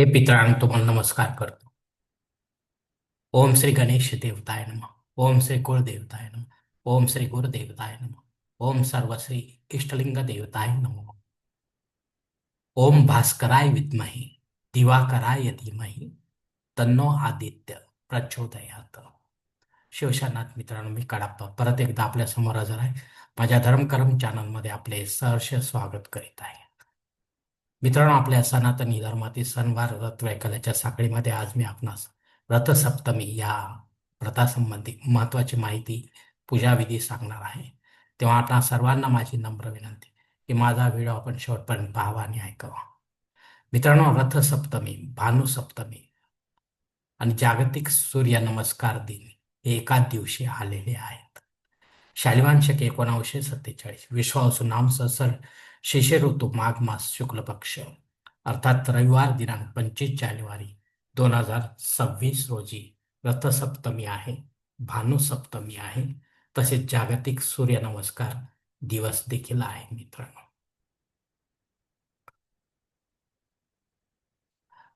हे पित्रांग तुम्हाला नमस्कार करतो. ओम श्री गणेश देवताय नम. ओम श्री कुळदेवताय नम. ओम श्री गुरुदेवताय नम. ओम सर्वश्री इष्टलिंग देवताय नमो. ओम भास्कराय विद्महे दिवाकराय धीमही तन्नो आदित्य प्रचोदयात. शिवशानाथ मित्रांनो मी कडाप्पा परत एकदा आपल्यासमोर हजर आहे. माझ्या धर्मकर्म चॅनलमध्ये आपले सहर्ष स्वागत करीत आहे. मित्रांनो आपल्या सनातनी धर्मातील सणवार रथ वैकल्याच्या साखळीमध्ये आज मी आपणास रथसप्तमी या व्रतासंबंधी महत्वाची माहिती पूजाविधी सांगणार आहे. तेव्हा आता सर्वांना माझी नम्र विनंती की माझा व्हिडिओ आपण शेवटपर्यंत पाहावा आणि ऐकावा. मित्रांनो रथसप्तमी भानुसप्तमी आणि जागतिक सूर्य नमस्कार दिन हे एकाच दिवशी आलेले आहे. शालिवान शके एकोणावीसशे सत्तेचाळीस. विश्वासू नाम सर शिशिर ऋतू माघ मास शुक्ल पक्ष. अर्थात रविवार दिनांक पंचवीस जानेवारी दोन हजार सव्वीस रोजी. रथसप्तमी आहे. भानुसप्तमी आहे. तसेच जागतिक सूर्यनमस्कार दिवस देखील आहे मित्रांनो.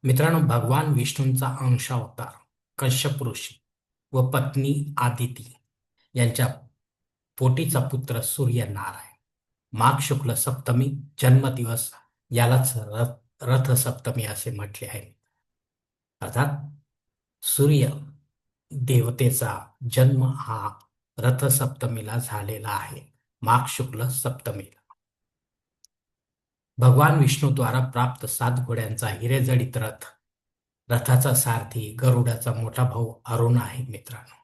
मित्रांनो भगवान विष्णूंचा अंशावतार कश्यप ऋषी व पत्नी आदिती यांच्या पोटीचा पुत्र सूर्य नारायण माघ शुक्ल सप्तमी जन्मदिवस यालाच रथ रथसप्तमी असे म्हटले आहे. अर्थात सूर्य देवतेचा जन्म हा रथसप्तमीला झालेला आहे माघ शुक्ल सप्तमीला. भगवान विष्णूद्वारा प्राप्त सात घोड्यांचा हिरेजडित रथ रथाचा सारथी गरुडाचा मोठा भाऊ अरुण आहे मित्रांनो.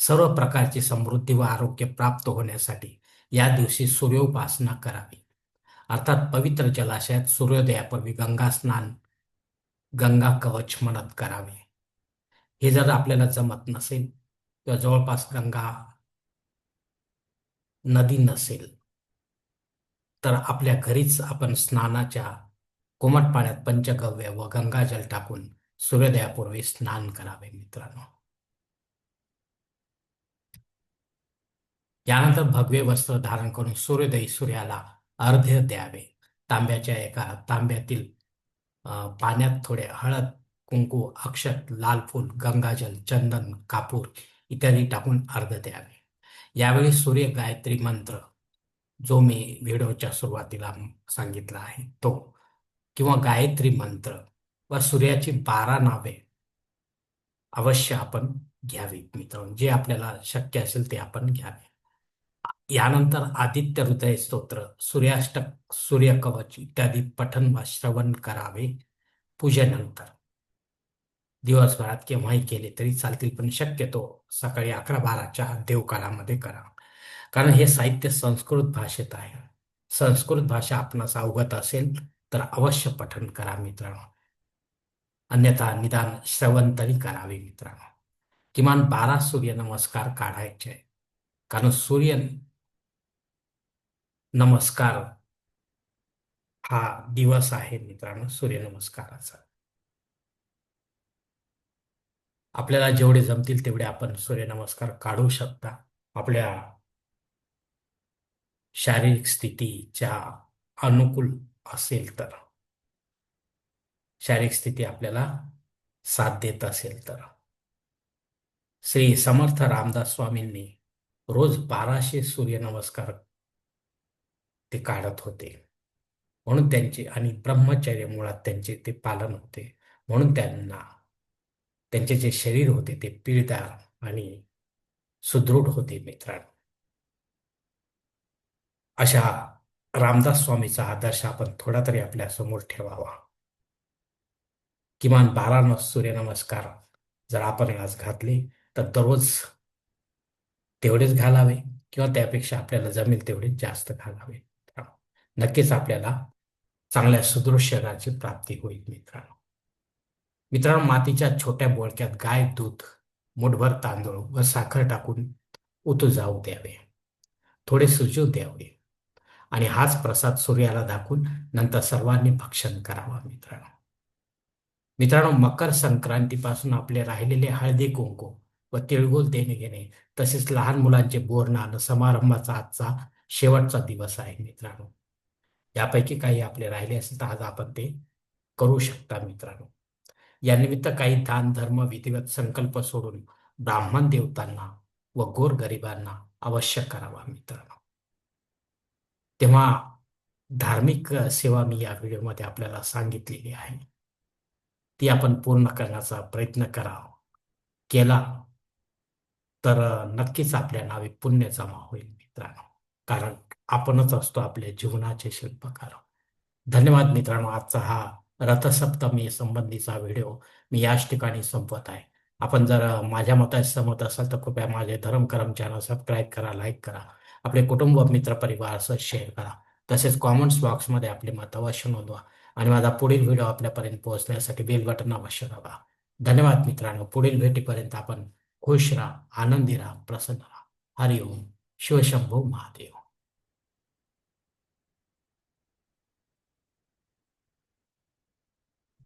सर्व प्रकारची समृद्धी व आरोग्य प्राप्त होण्यासाठी या दिवशी सूर्योपासना करावी. अर्थात पवित्र जलाशयात सूर्योदयापूर्वी गंगा स्नान गंगा कवच म्हणत करावे. हे जर आपल्याला जमत नसेल किंवा जवळपास गंगा नदी नसेल तर आपल्या घरीच आपण स्नानाच्या कोमट पाण्यात पंचगव्य व गंगाजल टाकून सूर्योदयापूर्वी स्नान करावे मित्रांनो. यानंतर भगवे वस्त्र धारण करून सूर्योदय सूर्याला अर्ध्य द्यावे. तांब्याच्या एका तांब्यातील पाण्यात थोडे हळद कुंकू अक्षत लाल फूल गंगाजल चंदन कापूर इत्यादी टाकून अर्ध द्यावे. यावेळी सूर्य गायत्री मंत्र जो मी व्हिडिओच्या सुरुवातीला सांगितला आहे तो किंवा गायत्री मंत्र व सूर्याची बारा नावे अवश्य आपण घ्यावीत मित्रांनो. जे आपल्याला शक्य असेल ते आपण घ्यावे. यानंतर आदित्य हृदय स्तोत्र सूर्याष्टक सूर्यकवच इत्यादी पठन वा श्रवण करावे पूजेनंतर. दिवसभरात केव्हाही केले तरी चालतील पण शक्यतो सकाळी अकरा बाराच्या देवकालामध्ये करा. कारण हे साहित्य संस्कृत भाषेत आहे. संस्कृत भाषा आपणास अवगत असेल तर अवश्य पठन करा मित्रांनो. अन्यथा निदान श्रवण तरी करावे मित्रांनो. किमान बारा सूर्य नमस्कार काढायचे कारण सूर्य नमस्कार. हा दिवस आहे मित्रांनो सूर्यनमस्काराचा. आपल्याला जेवढे जमतील तेवढे आपण सूर्यनमस्कार काढू शकता. आपल्या शारीरिक स्थितीच्या अनुकूल असेल तर. शारीरिक स्थिती आपल्याला साथ देत असेल तर. श्री समर्थ रामदास स्वामींनी रोज बाराशे सूर्यनमस्कार ते काढत होते. म्हणून त्यांचे आणि ब्रह्मचर्य मुळात त्यांचे ते पालन होते. म्हणून त्यांना त्यांचे जे शरीर होते ते पिळदार आणि सुदृढ होते मित्रांनो. अशा रामदास स्वामीचा आदर्श आपण थोडा तरी आपल्यासमोर ठेवावा. किमान बारा न सूर्यनमस्कार जर आपण आज घातले तर दररोज तेवढेच घालावे किंवा त्यापेक्षा आपल्याला जमेल तेवढे जास्त घालावे. नक्कीच आपल्याला चांगल्या सुदृढ शरीराची प्राप्ती होईल मित्रांनो. मित्रांनो मातीच्या छोट्या बोळक्यात गाय दूध मुठभर तांदूळ व साखर टाकून उतू जाऊ द्यावे. थोडे सुजू द्यावे. आणि हाच प्रसाद सूर्याला दाखवून नंतर सर्वांनी भक्षण करावा मित्रांनो. मित्रांनो मकर संक्रांतीपासून आपले राहिलेले हळदी कुंकू व तिळगुळ देणे घेणे तसेच लहान मुलांचे बोरणानं समारंभाचा आजचा शेवटचा दिवस आहे मित्रांनो. यापैकी काही आपले राहिले असेल तर आज आपण ते करू शकता मित्रांनो. यानिमित्त काही दान धर्म विधिवत संकल्प सोडून ब्राह्मण देवतांना व गोरगरिबांना अवश्य करावा मित्रांनो. तेव्हा धार्मिक सेवा मी या व्हिडिओमध्ये आपल्याला सांगितलेली आहे. ती आपण पूर्ण करण्याचा प्रयत्न करावा केला तर नक्कीच आपल्या नावे पुण्य जमा होईल मित्रांनो. कारण आपणच असतो आपल्या जीवनाचे शिल्पकार. धन्यवाद मित्रांनो आजचा हा रथसप्तमी संबंधीचा व्हिडिओ मी याच ठिकाणी संपवत आहे. आपण जर माझ्या मताशी सहमत असाल तर कृपया माझे धर्मकरम चॅनल सबस्क्राईब करा लाईक करा. आपले कुटुंब मित्र परिवार शेअर करा. तसेच कॉमेंट्स बॉक्समध्ये आपले मत अवश्य नोंदवा आणि माझा पुढील व्हिडिओ आपल्यापर्यंत पोहोचण्यासाठी बेल बटन अवश्य दाबा. धन्यवाद मित्रांनो पुढील भेटीपर्यंत आपण खुश राहा आनंदी राहा प्रसन्न राहा. हरिओम शिवशंभू महादेव.